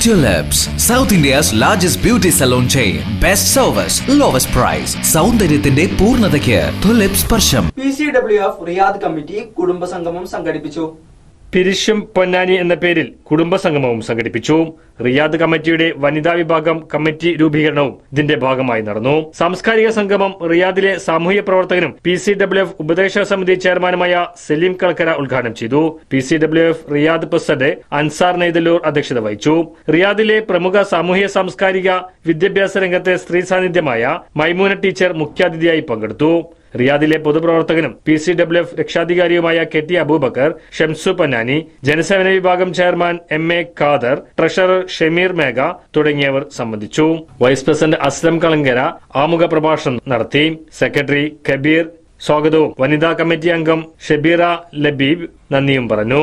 Tulips, South India's largest beauty salon chain. Best service, lowest price. സൗന്ദര്യത്തിന്റെ പൂർണതയ്ക്ക് tulip സ്പർശം P C W F Riyadh committee കുടുംബ സംഗമം സംഘടിപ്പിച്ചു പിരിശും പൊന്നാനി എന്ന പേരിൽ കുടുംബസംഗമവും സംഘടിപ്പിച്ചു. റിയാദ് കമ്മിറ്റിയുടെ വനിതാ വിഭാഗം കമ്മിറ്റി രൂപീകരണവും ഇതിന്റെ ഭാഗമായി നടന്നു. സാംസ്കാരിക സംഗമം റിയാദിലെ സാമൂഹ്യ പ്രവർത്തകനും പി സി ഡബ്ല്യു എഫ് ഉപദേശക സമിതി ചെയർമാനുമായ സലീം കളക്കര ഉദ്ഘാടനം ചെയ്തു. P C W F Riyadh president Ansar Neythalloor അധ്യക്ഷത വഹിച്ചു. റിയാദിലെ പ്രമുഖ സാമൂഹ്യ സാംസ്കാരിക വിദ്യാഭ്യാസ രംഗത്തെ സ്ത്രീ സാന്നിധ്യമായ മൈമൂന ടീച്ചർ മുഖ്യാതിഥിയായി പങ്കെടുത്തു. റിയാദിലെ പൊതുപ്രവർത്തകനും പി സി ഡബ്ല്യു എഫ് രക്ഷാധികാരിയുമായ കെ ടി അബൂബക്കർ ഷംസു പന്നാനി ജനസേവന വിഭാഗം chairman M A Khader treasurer Shameer Mega തുടങ്ങിയവർ സംബന്ധിച്ചു. വൈസ് പ്രസിഡന്റ് അസ്ലം കളങ്കര ആമുഖ പ്രഭാഷണം നടത്തി. സെക്രട്ടറി കബീർ സ്വാഗതവും. വനിതാ കമ്മിറ്റി അംഗം ഷബീറ ലബീബ് നന്ദിയും പറഞ്ഞു.